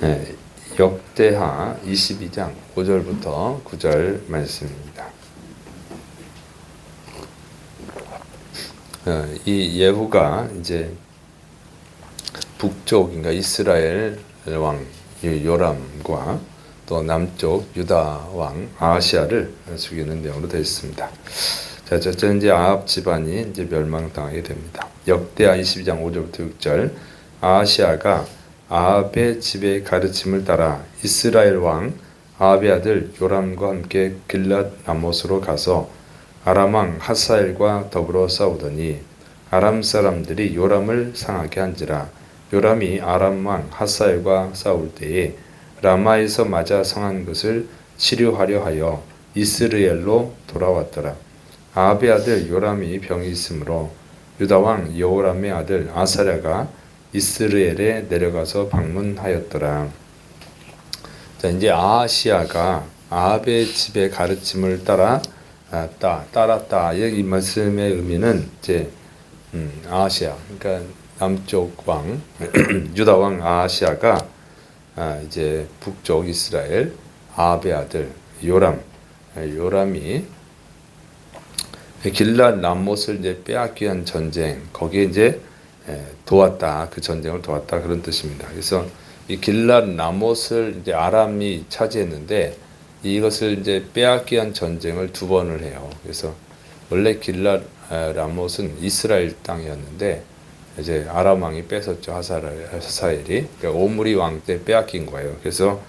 네, 역대하 22장 5절부터 9절 말씀입니다. 어, 이 예후가 이제 북쪽인가 이스라엘 왕 요람과 또 남쪽 유다 왕 아시아를 죽이는 내용으로 되어 있습니다. 자, 첫째 이제 아합 집안이 이제 멸망당하게 됩니다. 역대하 22장 5절부터 6절 아시아가 아합의 집의 가르침을 따라 이스라엘 왕 아합의 아들 요람과 함께 길랏 라못으로 가서 아람 왕 하사엘과 더불어 싸우더니 아람 사람들이 요람을 상하게 한지라 요람이 아람 왕 하사엘과 싸울 때에 라마에서 맞아 성한 것을 치료하려 하여 이스라엘로 돌아왔더라. 아합의 아들 요람이 병이 있으므로 유다 왕 여호람의 아들 아사랴가 이스라엘에 내려가서 방문하였더라. 자 이제 아시아가 아합의 집의 가르침을 따라 아, 따 따랐다의 이 말씀의 의미는 이제 음, 아시아 그러니까 남쪽 왕 유다 왕 아시아가 아, 이제 북쪽 이스라엘 아합의 아들 요람 아, 요람이 길랏 남못을 이제 빼앗기 위한 전쟁 거기에 이제 에, 도왔다 그 전쟁을 도왔다 그런 뜻입니다. 그래서 이 길랏 라못을 이제 아람이 차지했는데 이것을 이제 빼앗기 위한 전쟁을 두 번을 해요. 그래서 원래 길랏 에, 라못은 이스라엘 땅이었는데 이제 아람 왕이 뺏었죠 하사엘, 하사엘이 그러니까 오므리 왕 때 빼앗긴 거예요. 그래서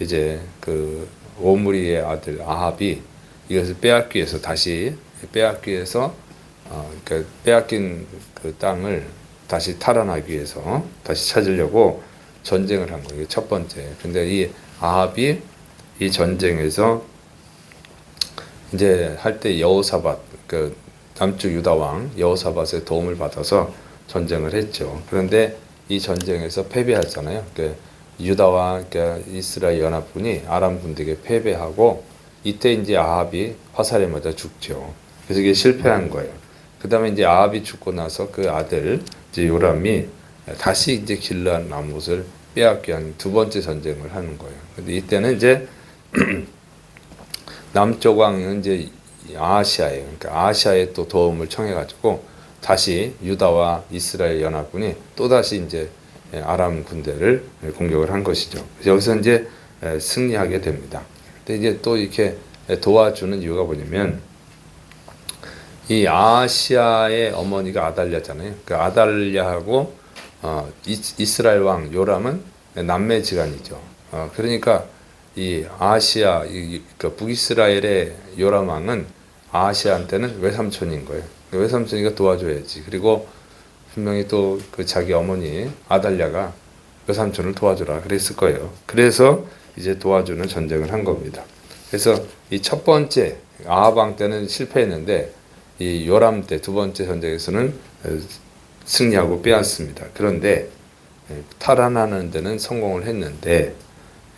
이제 그 오므리의 아들 아합이 이것을 빼앗기 위해서 다시 빼앗기 위해서 어, 그러니까 빼앗긴 그 땅을 다시 탈환하기 위해서 다시 찾으려고 전쟁을 한 거예요. 첫 번째. 근데 이 아합이 이 전쟁에서 이제 할 때 여호사밧 그 남쪽 유다 왕 여호사밧의 도움을 받아서 전쟁을 했죠. 그런데 이 전쟁에서 패배했잖아요. 그 유다와 그 이스라엘 연합군이 아람 군대에게 패배하고 이때 이제 아합이 화살에 맞아 죽죠. 그래서 이게 실패한 거예요. 그 다음에 이제 아합이 죽고 나서 그 아들 이제 요람이 다시 이제 길란 나못을 빼앗기 위한 두 번째 전쟁을 하는 거예요. 근데 이때는 이제 남쪽 왕은 이제 아시아예요. 그러니까 아시아에 또 도움을 청해 가지고 다시 유다와 이스라엘 연합군이 또 다시 이제 아람 군대를 공격을 한 것이죠. 여기서 이제 승리하게 됩니다. 근데 이제 또 이렇게 도와주는 이유가 뭐냐면 이 아시아의 어머니가 아달랴잖아요. 그 아달랴하고 어, 이스라엘 왕 요람은 남매지간이죠. 어, 그러니까 이 아시아 이, 그 북이스라엘의 요람 왕은 아시아한테는 외삼촌인 거예요. 그 외삼촌이가 도와줘야지. 그리고 분명히 또 그 자기 어머니 아달랴가 외삼촌을 도와주라 그랬을 거예요. 그래서 이제 도와주는 전쟁을 한 겁니다. 그래서 이 첫 번째 아하방 때는 실패했는데 이 요람 때 두 번째 전쟁에서는 승리하고 빼앗습니다. 그런데 탈환하는 데는 성공을 했는데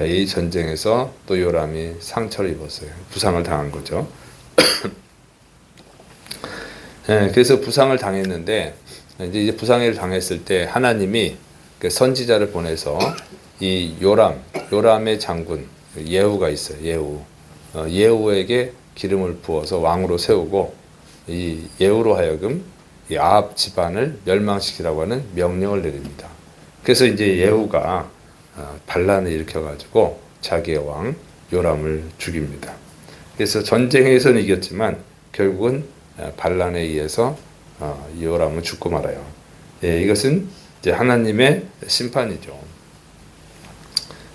이 전쟁에서 또 요람이 상처를 입었어요. 부상을 당한 거죠. 그래서 부상을 당했는데 이제 부상을 당했을 때 하나님이 그 선지자를 보내서 이 요람, 요람의 장군 예후가 있어요. 예후. 어, 예후에게 기름을 부어서 왕으로 세우고 이 예후로 하여금 이 아합 집안을 멸망시키라고 하는 명령을 내립니다. 그래서 이제 예후가 어, 반란을 일으켜 가지고 자기의 왕 요람을 죽입니다. 그래서 전쟁에서는 이겼지만 결국은 어, 반란에 의해서 요람은 죽고 말아요. 예, 이것은 이제 하나님의 심판이죠.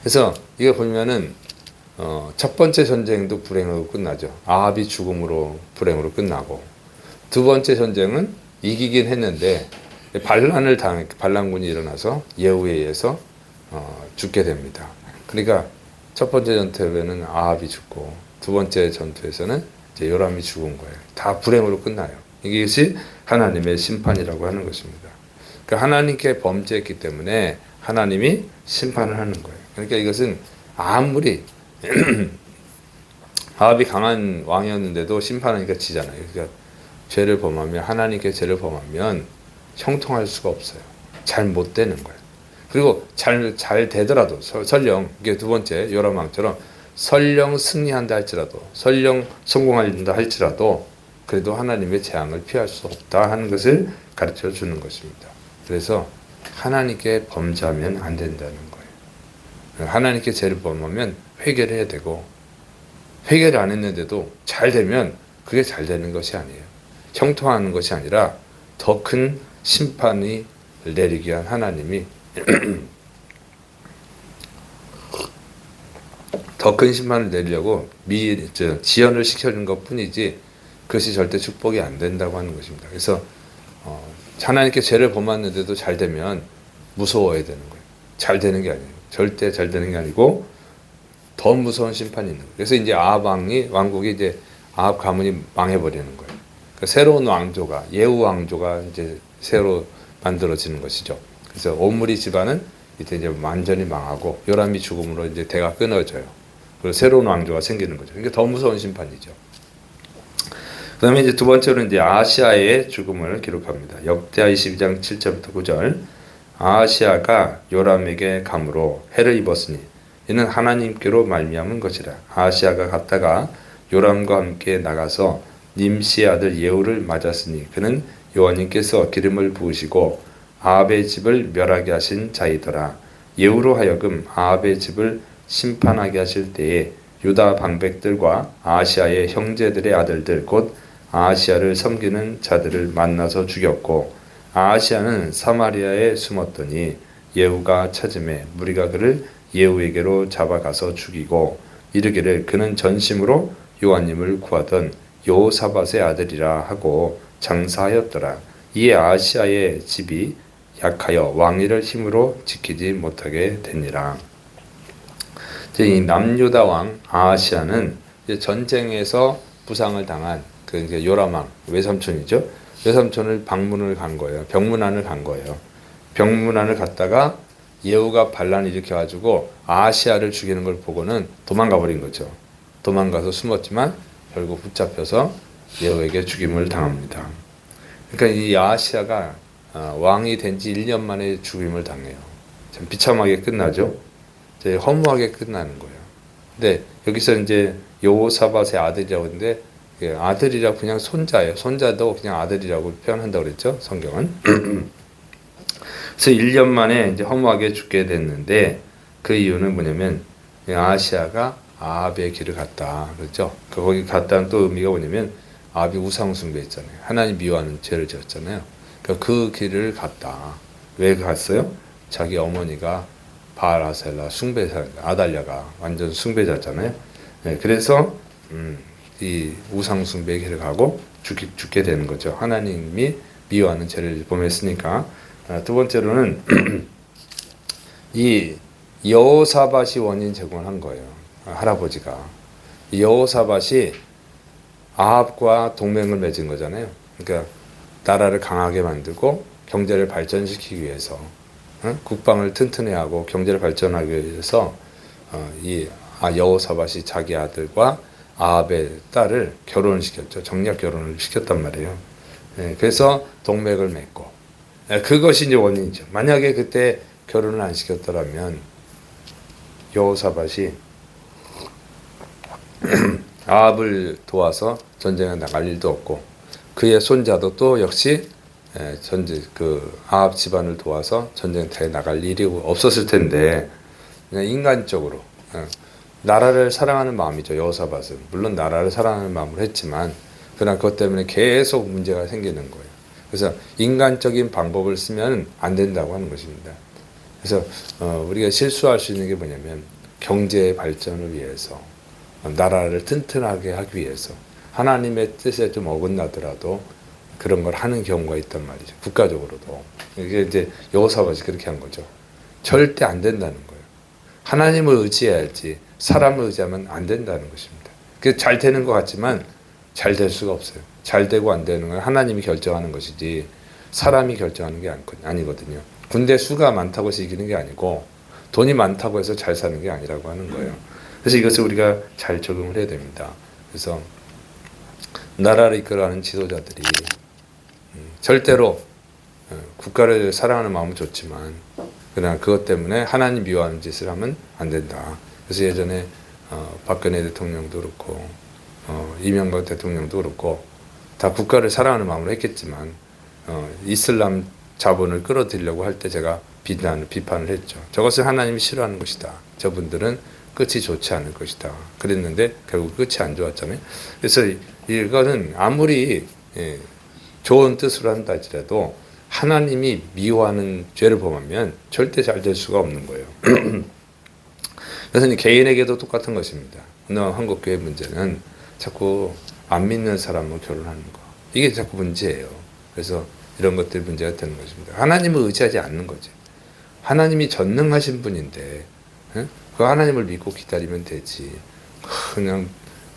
그래서 이거 보면은 어, 첫 번째 전쟁도 불행으로 끝나죠. 아합이 죽음으로 불행으로 끝나고 두 번째 전쟁은 이기긴 했는데 반란을 당 반란군이 일어나서 예후에 의해서 어, 죽게 됩니다. 그러니까 첫 번째 전투에는 아합이 죽고 두 번째 전투에서는 이제 요람이 죽은 거예요. 다 불행으로 끝나요. 이것이 하나님의 심판이라고 하는 것입니다. 그러니까 하나님께 범죄했기 때문에 하나님이 심판을 하는 거예요. 그러니까 이것은 아무리 아합이 강한 왕이었는데도 심판하니까 지잖아요. 그러니까 죄를 범하면 하나님께 죄를 범하면 형통할 수가 없어요. 잘 못 되는 거예요. 그리고 잘, 잘 되더라도 서- 설령 이게 두 번째 요람왕처럼 설령 승리한다 할지라도 설령 성공한다 할지라도 그래도 하나님의 재앙을 피할 수 없다 하는 것을 가르쳐 주는 것입니다. 그래서 하나님께 범죄하면 안 된다는 거예요. 하나님께 죄를 범하면 회개를 해야 되고 회개를 안 했는데도 잘 되면 그게 잘 되는 것이 아니에요. 형통하는 것이 아니라 더 큰 심판이 내리기 위한 하나님이 더 큰 심판을 내리려고 미 저, 지연을 시켜준 것 뿐이지 그것이 절대 축복이 안 된다고 하는 것입니다. 그래서 어, 하나님께 죄를 범했는데도 잘 되면 무서워야 되는 거예요. 잘 되는 게 아니에요. 절대 잘 되는 게 아니고 더 무서운 심판이 있는 거예요. 그래서 이제 아합 왕이 왕국이 이제 아합 가문이 망해버리는 거예요. 그 새로운 왕조가 예후 왕조가 이제 새로 만들어지는 것이죠. 그래서 오므리 집안은 이제 이제 완전히 망하고 요람이 죽음으로 이제 대가 끊어져요. 그리고 새로운 왕조가 생기는 거죠. 그러니까 더 무서운 심판이죠. 그다음에 이제 두 번째로 이제 아시아의 죽음을 기록합니다. 역대하 22장 7절부터 9절. 아시아가 요람에게 감으로 해를 입었으니 이는 하나님께로 말미암은 것이라. 아시아가 갔다가 요람과 함께 나가서 님시의 아들 예후를 맞았으니 그는 여호와님께서 기름을 부으시고 아합의 집을 멸하게 하신 자이더라. 예후로 하여금 아합의 집을 심판하게 하실 때에 유다 방백들과 아시아의 형제들의 아들들 곧 아시아를 섬기는 자들을 만나서 죽였고 아시아는 사마리아에 숨었더니 예후가 찾음에 무리가 그를 예후에게로 잡아가서 죽이고 이르기를 그는 전심으로 요한님을 구하던 요사밧의 아들이라 하고 장사하였더라. 이에 아시아의 집이 약하여 왕위를 힘으로 지키지 못하게 되니라. 이 남유다 왕 아시아는 전쟁에서 부상을 당한 그 요라망 외삼촌이죠. 외삼촌을 방문을 간 거예요. 병문안을 간 거예요. 병문안을 갔다가 예후가 반란을 일으켜가지고 아시아를 죽이는 걸 보고는 도망가 버린 거죠. 도망가서 숨었지만 결국 붙잡혀서 예후에게 죽임을 당합니다. 그러니까 이 아시아가 아, 왕이 된 지 1년 만에 죽임을 당해요. 참 비참하게 끝나죠. 이제 허무하게 끝나는 거예요. 근데 여기서 이제 요사밧의 아들이라고 하는데 그 아들이라 그냥 손자예요. 손자도 그냥 아들이라고 표현한다고 그랬죠. 성경은. 그래서 1년 만에 이제 허무하게 죽게 됐는데 그 이유는 뭐냐면 이 아시아가 아합의 길을 갔다. 그렇죠? 그 거기 갔다는 또 의미가 뭐냐면 아합이 우상 숭배 했잖아요. 하나님 미워하는 죄를 지었잖아요. 그러니까 그 길을 갔다. 왜 갔어요? 자기 어머니가 바알아셀라 숭배자 아달랴가 완전 숭배자잖아요. 네, 그래서 음, 이 우상 숭배의 길을 가고 죽기, 죽게 되는 거죠. 하나님이 미워하는 죄를 범했으니까. 아, 두 번째로는 이 여호사밧이 원인 제공한 거예요. 아, 할아버지가 이 여호사밧이 아합과 동맹을 맺은 거잖아요. 그러니까 나라를 강하게 만들고 경제를 발전시키기 위해서 어? 국방을 튼튼히 하고 경제를 발전하기 위해서 어, 이 아, 여호사밧이 자기 아들과 아합의 딸을 결혼을 시켰죠. 정략 결혼을 시켰단 말이에요. 예, 그래서 동맥을 맺고 예, 그것이 이제 원인이죠. 만약에 그때 결혼을 안 시켰더라면 여호사밧이 아합을 도와서 전쟁에 나갈 일도 없고 그의 손자도 또 역시 예, 전쟁 그 아합 집안을 도와서 전쟁터에 나갈 일이 없었을 텐데 그냥 인간적으로 예, 나라를 사랑하는 마음이죠 여호사밧은 물론 나라를 사랑하는 마음으로 했지만 그러나 그것 때문에 계속 문제가 생기는 거예요. 그래서 인간적인 방법을 쓰면 안 된다고 하는 것입니다. 그래서 어, 우리가 실수할 수 있는 게 뭐냐면 경제 발전을 위해서 나라를 튼튼하게 하기 위해서 하나님의 뜻에 좀 어긋나더라도 그런 걸 하는 경우가 있단 말이죠. 국가적으로도 이게 이제 여호사밧이 그렇게 한 거죠. 절대 안 된다는 거예요. 하나님을 의지해야지 사람을 의지하면 안 된다는 것입니다. 그잘 되는 것 같지만 잘 될 수가 없어요. 잘 되고 안 되는 건 하나님이 결정하는 것이지 사람이 결정하는 게 아니거- 아니거든요. 군대 수가 많다고 해서 이기는 게 아니고 돈이 많다고 해서 잘 사는 게 아니라고 하는 거예요. 그래서 이것을 우리가 잘 적용을 해야 됩니다. 그래서 나라를 이끌어가는 지도자들이 음, 절대로 어, 국가를 사랑하는 마음은 좋지만 그러나 그것 때문에 하나님 미워하는 짓을 하면 안 된다. 그래서 예전에 어, 박근혜 대통령도 그렇고 어, 이명박 대통령도 그렇고 다 국가를 사랑하는 마음으로 했겠지만 어, 이슬람 자본을 끌어들이려고 할 때 제가 비난 비판을 했죠. 저것은 하나님이 싫어하는 것이다. 저분들은 끝이 좋지 않을 것이다. 그랬는데 결국 끝이 안 좋았잖아요. 그래서 이거는 아무리 예, 좋은 뜻으로 한다 할지라도 하나님이 미워하는 죄를 범하면 절대 잘 될 수가 없는 거예요. 그래서 이 개인에게도 똑같은 것입니다. 오늘 한국 교회 문제는 자꾸 안 믿는 사람과 결혼하는 거. 이게 자꾸 문제예요. 그래서 이런 것들이 문제가 되는 것입니다. 하나님을 의지하지 않는 거지. 하나님이 전능하신 분인데 응? 그 하나님을 믿고 기다리면 되지. 그냥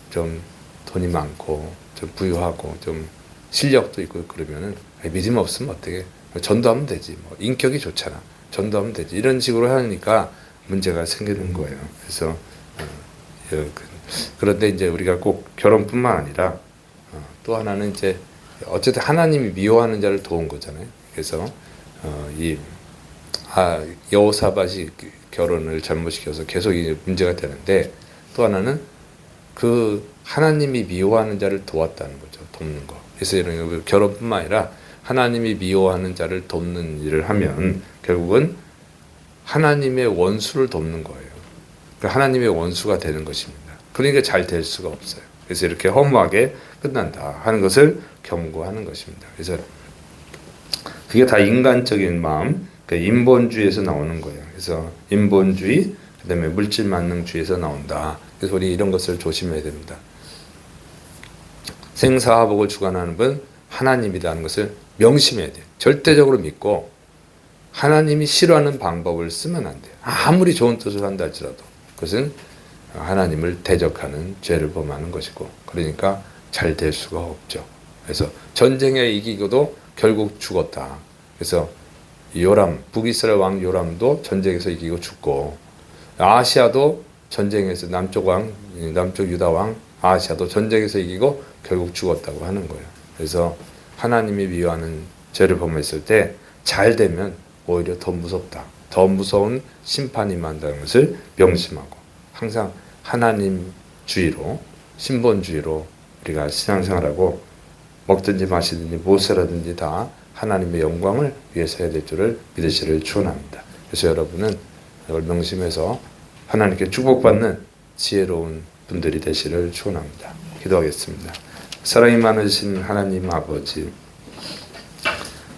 좀 돈이 많고 좀 부유하고 좀 실력도 있고 그러면은 믿음 없으면 어떻게 전도하면 되지. 뭐 인격이 좋잖아. 전도하면 되지. 이런 식으로 하니까 문제가 생기는 거예요. 그래서 어, 어, 그- 그런데 이제 우리가 꼭 결혼뿐만 아니라 어, 또 하나는 이제 어쨌든 하나님이 미워하는 자를 도운 거잖아요. 그래서 어, 이 아, 여호사밭이 그 결혼을 잘못시켜서 계속 이 문제가 되는데 또 하나는 그 하나님이 미워하는 자를 도왔다는 거죠. 돕는 거. 그래서 이런 거 결혼뿐만 아니라 하나님이 미워하는 자를 돕는 일을 하면 결국은 하나님의 원수를 돕는 거예요. 그 하나님의 원수가 되는 것입니다. 그러니까 잘 될 수가 없어요. 그래서 이렇게 허무하게 끝난다 하는 것을 경고하는 것입니다. 그래서 그게 다 인간적인 마음, 그 인본주의에서 나오는 거예요. 그래서 인본주의, 그다음에 물질 만능주의에서 나온다. 그래서 우리 이런 것을 조심해야 됩니다. 생사화복을 주관하는 분 하나님이라는 것을 명심해야 돼요. 절대적으로 믿고 하나님이 싫어하는 방법을 쓰면 안 돼요. 아무리 좋은 뜻을 한다 할지라도 그것은 하나님을 대적하는 죄를 범하는 것이고 그러니까 잘 될 수가 없죠. 그래서 전쟁에 이기고도 결국 죽었다. 그래서 요람 북이스라엘 왕 요람도 전쟁에서 이기고 죽고 아시아도 전쟁에서 남쪽 왕 남쪽 유다 왕 아시아도 전쟁에서 이기고 결국 죽었다고 하는 거예요. 그래서 하나님이 미워하는 죄를 범했을 때 잘 되면 오히려 더 무섭다. 더 무서운 심판이 임한다는 것을 명심하고 항상 하나님 주의로 신본주의로 우리가 신앙생활하고 먹든지 마시든지 무엇을 다 하나님의 영광을 위해서 해야 될 줄을 믿으시를 축원합니다. 그래서 여러분은 명심해서 하나님께 축복받는 지혜로운 분들이 되시를 축원합니다. 기도하겠습니다. 사랑이 많으신 하나님 아버지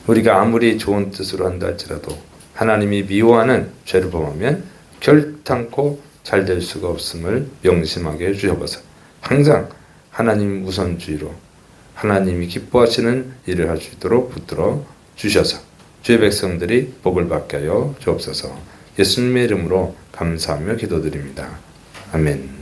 우리가 아무리 좋은 뜻으로 한다 할지라도 하나님이 미워하는 죄를 범하면 결탄코 잘 될 수가 없음을 명심하게 해주셔서 항상 하나님 우선주의로 하나님이 기뻐하시는 일을 할 수 있도록 붙들어 주셔서 주의 백성들이 복을 받게 하여 주옵소서 예수님의 이름으로 감사하며 기도드립니다. 아멘.